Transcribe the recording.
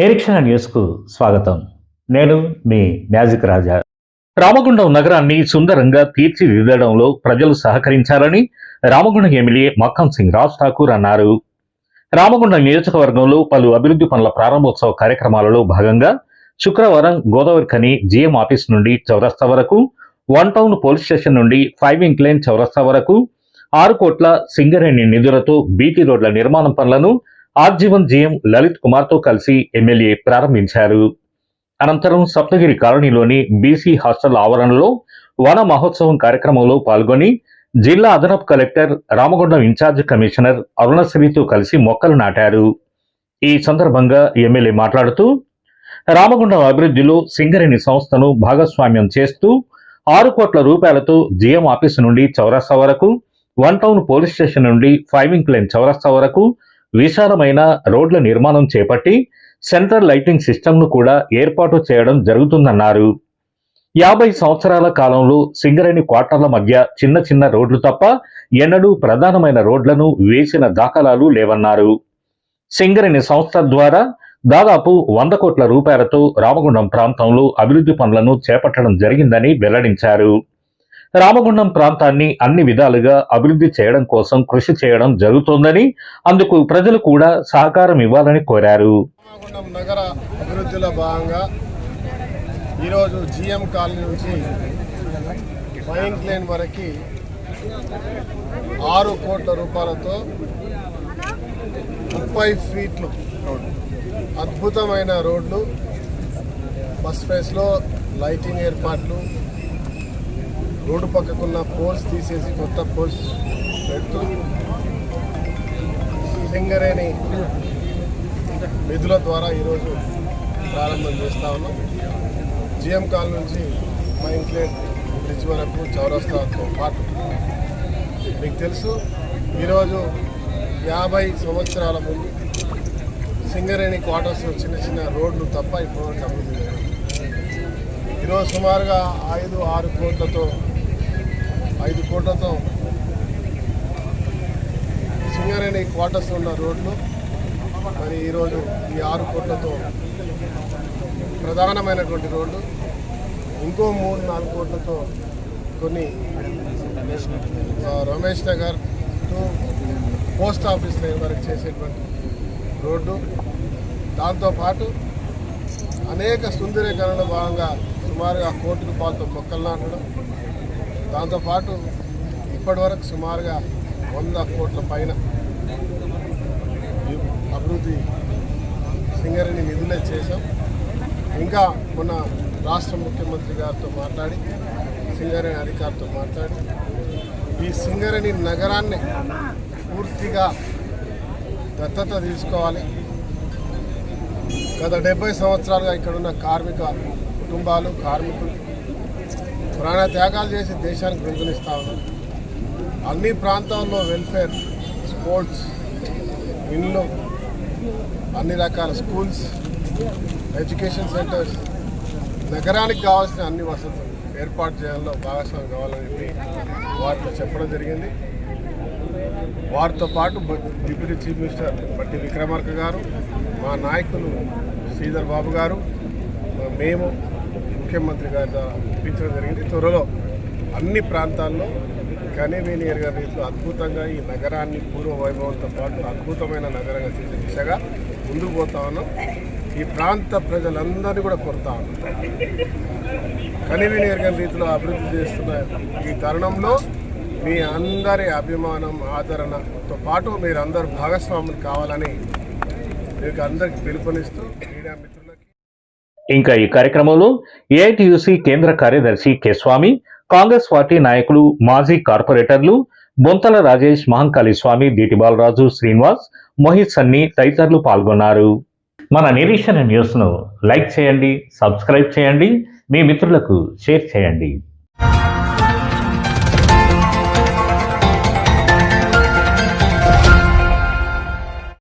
నిరీక్షణ న్యూస్కు స్వాగతం. నేను మీ మ్యాజిక్ రాజా. రామగుండం నగరాన్ని సుందరంగా తీర్చిదిద్దడంలో ప్రజలు సహకరించాలని రామగుండం ఎమ్మెల్యే మక్కం సింగ్ రాజ్ ఠాకూర్ అన్నారు. రామగుండం నియోజకవర్గంలో పలు అభివృద్ధి పనుల ప్రారంభోత్సవ కార్యక్రమాలలో భాగంగా శుక్రవారం గోదావరి కని జీఎం ఆఫీస్ నుండి చౌరస్తా వరకు వన్ టౌన్ పోలీస్ స్టేషన్ నుండి ఫైవ్ ఇంక్లైన్ చౌరస్తా వరకు ఆరు కోట్ల సింగరేణి నిధులతో బీటీ రోడ్ల నిర్మాణం పనులను ఆర్జీవన్ జీఎం లలిత్ కుమార్తో కలిసి ఎమ్మెల్యే ప్రారంభించారు. అనంతరం సప్తగిరి కాలనీలోని బీసీ హాస్టల్ ఆవరణలో వన మహోత్సవం కార్యక్రమంలో పాల్గొని జిల్లా అదనపు కలెక్టర్ రామగుండం ఇన్ఛార్జ్ కమిషనర్ అరుణశ్రీతో కలిసి మొక్కలు నాటారు. ఈ సందర్భంగా ఎమ్మెల్యే మాట్లాడుతూ రామగుండం అభివృద్ధిలో సింగరేణి సంస్థను భాగస్వామ్యం చేస్తూ ఆరు కోట్ల రూపాయలతో జీఎం ఆఫీసు నుండి చౌరస్తా వరకు వన్ టౌన్ పోలీస్ స్టేషన్ నుండి ఫైవింగ్ లైన్ చౌరస్తా వరకు విశాలమైన రోడ్ల నిర్మాణం చేపట్టి సెంట్రల్ లైటింగ్ సిస్టమ్ను కూడా ఏర్పాటు చేయడం జరుగుతుందన్నారు. యాభై సంవత్సరాల కాలంలో సింగరేణి క్వార్టర్ల మధ్య చిన్న చిన్న రోడ్లు తప్ప ఎన్నడూ ప్రధానమైన రోడ్లను వేసిన దాఖలాలు లేవన్నారు. సింగరేణి సంస్థ ద్వారా దాదాపు వంద కోట్ల రూపాయలతో రామగుండం ప్రాంతంలో అభివృద్ధి పనులను చేపట్టడం జరిగిందని వెల్లడించారు. రామగుండం ప్రాంతాన్ని అన్ని విధాలుగా అభివృద్ధి చేయడం కోసం కృషి చేయడం జరుగుతోందని అందుకు ప్రజలు కూడా సహకారం ఇవ్వాలని కోరారు. రామగుండం నగర అభివృద్ధిలో భాగంగా ఈరోజు జిఎం కాలనీ నుంచి ఫైన్ క్లేన్ వరకు ఆరు కోట్ల రూపాయలతో ముప్పై ఫీట్లు రోడ్డు అద్భుతమైన రోడ్లు బస్ ఫేస్లో లైటింగ్ ఏర్పాట్లు రోడ్డు పక్కకున్న పోల్స్ తీసేసి కొత్త పోల్స్ పెడుతూ సింగరేణి నిధుల ద్వారా ఈరోజు ప్రారంభం చేస్తా ఉన్నాం. జిఎం కాల్ నుంచి మైంక్లేట్ బ్రిడ్జ్ వరకు చౌరస్తాతో పాటు. మీకు తెలుసు ఈరోజు యాభై సంవత్సరాల ముందు సింగరేణి క్వార్టర్స్ చిన్న చిన్న రోడ్లు తప్ప ఇప్పుడు అభివృద్ధి ఈరోజు సుమారుగా ఐదు ఆరు కోట్లతో ఐదు కోట్లతో సింగరేణి క్వార్టర్స్ ఉన్న రోడ్లు. మరి ఈరోజు ఈ ఆరు కోట్లతో ప్రధానమైనటువంటి రోడ్లు. ఇంకో మూడు నాలుగు కోట్లతో కొన్ని Ramesh Nagar to post office line వరకు చేసేటువంటి రోడ్డు. దాంతోపాటు అనేక సుందరీకరణ భాగంగా సుమారుగా కోటి రూపాయలతో మొక్కలు నాటడం దాంతోపాటు ఇప్పటివరకు సుమారుగా వంద కోట్ల పైన అభివృద్ధి సింగరేణి నిధులే చేశాం. ఇంకా మొన్న రాష్ట్ర ముఖ్యమంత్రి గారితో మాట్లాడి సింగరేణి అధికారితో మాట్లాడి ఈ సింగరేణి నగరాన్ని పూర్తిగా దత్తత తీసుకోవాలి. గత డెబ్బై సంవత్సరాలుగా ఇక్కడున్న కార్మిక కుటుంబాలు కార్మికులు ప్రాణ త్యాగాలు చేసి దేశానికి వెలుగునిస్తా ఉన్నారు. అన్ని ప్రాంతాల్లో వెల్ఫేర్ స్పోర్ట్స్ ఇండ్లు అన్ని రకాల స్కూల్స్ ఎడ్యుకేషన్ సెంటర్స్ నగరానికి కావాల్సిన అన్ని వసతులు ఏర్పాటు చేయాలో భాగస్వామి కావాలని చెప్పి వారితో చెప్పడం జరిగింది. వారితో పాటు బ- డిప్యూటీ చీఫ్ మినిస్టర్ బట్టి విక్రమార్క గారు మా నాయకులు శ్రీధర్ బాబు గారు మేము ముఖ్యమంత్రి గారి ద్వారా జరిగింది. త్వరలో అన్ని ప్రాంతాల్లో కనీవీనియర్ గారి రీతిలో అద్భుతంగా ఈ నగరాన్ని పూర్వ వైభవంతో పాటు అద్భుతమైన నగరంగా చేసే దిశగా ముందుకు పోతా ఉన్నాం. ఈ ప్రాంత ప్రజలందరినీ కూడా కొడతా ఉన్నాం. కనీవీనియర్ గారి రీతిలో అభివృద్ధి చేస్తున్న ఈ తరుణంలో మీ అందరి అభిమానం ఆదరణతో పాటు మీరందరూ భాగస్వాములు కావాలని మీకు అందరికి పిలుపునిస్తూ మీడియా మిత్రులు ఇంకా ఈ కార్యక్రమంలో ఏఐటియుసి కేంద్ర కార్యదర్శి కె స్వామి కాంగ్రెస్ పార్టీ నాయకులు మాజీ కార్పొరేటర్లు బొంతల రాజేష్ మహంకాళి స్వామి దీటి బాలరాజు శ్రీనివాస్ మోహిత్ సన్ని తదితరులు పాల్గొన్నారు. మన నిరీక్షణ న్యూస్ను లైక్ చేయండి సబ్స్క్రైబ్ చేయండి మీ మిత్రులకు షేర్ చేయండి.